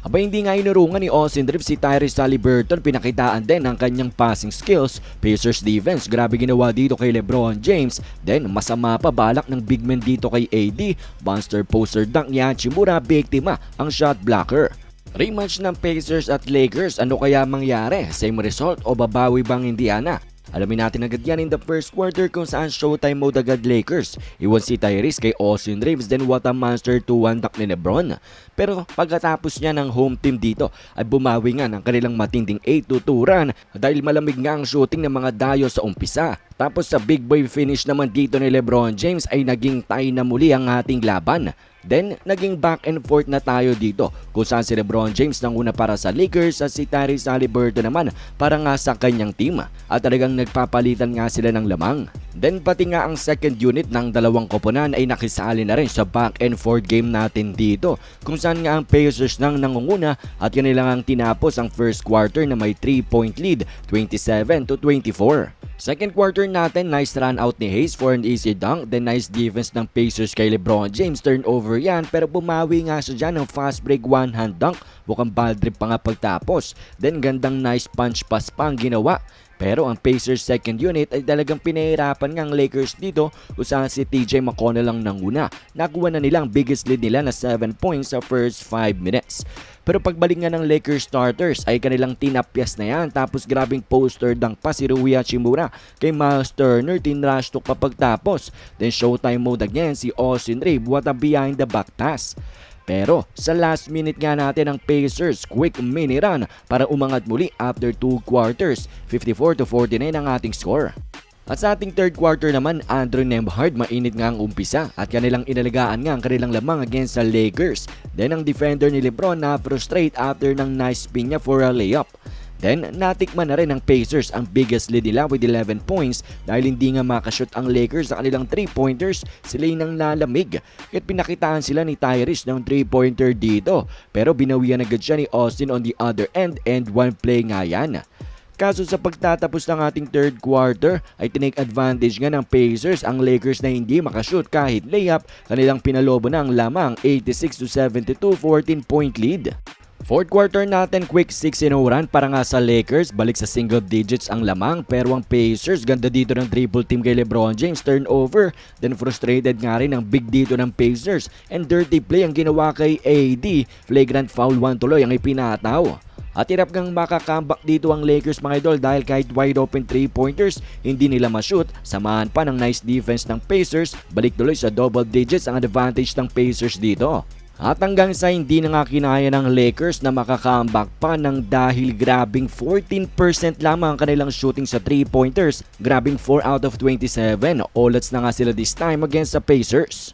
Aba hindi nga inurungan ni Austin Reeves si Tyrese Halliburton pinakitaan din ang kanyang passing skills. Pacers defense grabe ginawa dito kay Lebron James. Then masama pa balak ng big man dito kay AD. Monster poster dunk ni Hachimura biktima ang shot blocker. Rematch ng Pacers at Lakers ano kaya mangyari? Same result o babawi bang Indiana? Alamin natin agad yan in the first quarter kung saan showtime mode agad Lakers. Iwan si Tyrese kay Austin Reeves then what a monster 2-1 duck ni Lebron. Pero pagkatapos niya ng home team dito ay bumawi nga ng kanilang matinding 8-2 run dahil malamig nga ang shooting ng mga dayo sa umpisa. Tapos sa big boy finish naman dito ni Lebron James ay naging tie na muli ang ating laban. Then, naging back and forth na tayo dito kung saan si Lebron James nanguna para sa Lakers at si Tyrese Halliburton naman para nga sa kanyang team at talagang nagpapalitan nga sila ng lamang. Then pati nga ang second unit ng dalawang koponan ay nakisali na rin sa back and forth game natin dito kung saan nga ang Pacers nang nangunguna at yun lang ang tinapos ang first quarter na may 3 point lead 27 to 24. Second quarter natin, nice run out ni Hayes for an easy dunk. Then nice defense ng Pacers kay Lebron James. Turnover yan pero bumawi nga siya dyan ng fast break one hand dunk. Mukhang ball drip pa nga pagtapos. Then gandang nice punch pass pa ang ginawa. Pero ang Pacers second unit ay talagang pinahirapan ang Lakers dito kung saan si TJ McConnell lang nanguna. Nakuha na nila ang biggest lead nila na 7 points sa first 5 minutes. Pero pagbalik nga ng Lakers starters ay kanilang tinapyas na yan tapos grabing poster dunk pa si Rui Hachimura kay Miles Turner tinrush talk pa pagtapos. Then showtime mode again si Austin Reeves what a behind the back pass. Pero sa last minute nga natin ng Pacers, quick mini run para umangat muli after 2 quarters. 54 to 49 ang ating score. At sa ating third quarter naman, Andrew Nembhard mainit nga ang umpisa at kanilang inalagaan nga ang kanilang lamang against sa Lakers. Then ang defender ni Lebron na frustrate after ng nice spin niya for a layup. Then, natikman na rin ng Pacers ang biggest lead nila with 11 points dahil hindi nga makashoot ang Lakers sa kanilang 3-pointers, sila nang lalamig. At pinakitaan sila ni Tyrese ng 3-pointer dito. Pero binawian agad siya ni Austin on the other end and one play nga yan. Kaso sa pagtatapos ng ating third quarter ay tinake advantage nga ng Pacers ang Lakers na hindi makashoot kahit layup kanilang pinalobo na ang lamang 86 to 72 14 point lead. Fourth quarter natin, quick 6-0 run para nga sa Lakers. Balik sa single digits ang lamang pero ang Pacers ganda dito ng triple team kay Lebron James turnover. Then frustrated nga rin ang big dito ng Pacers and dirty play ang ginawa kay AD. Flagrant foul 1 tuloy ang ipinataw. At hirap kang makakambak dito ang Lakers mga idol dahil kahit wide open 3-pointers, hindi nila ma-shoot. Samahan pa ng nice defense ng Pacers, balik tuloy sa double digits ang advantage ng Pacers dito. At hanggang sa hindi na nga kinaya ng Lakers na makakambak pa ng dahil grabing 14% lamang ang kanilang shooting sa 3-pointers. Grabing 4 out of 27. Olats na nga sila this time against the Pacers.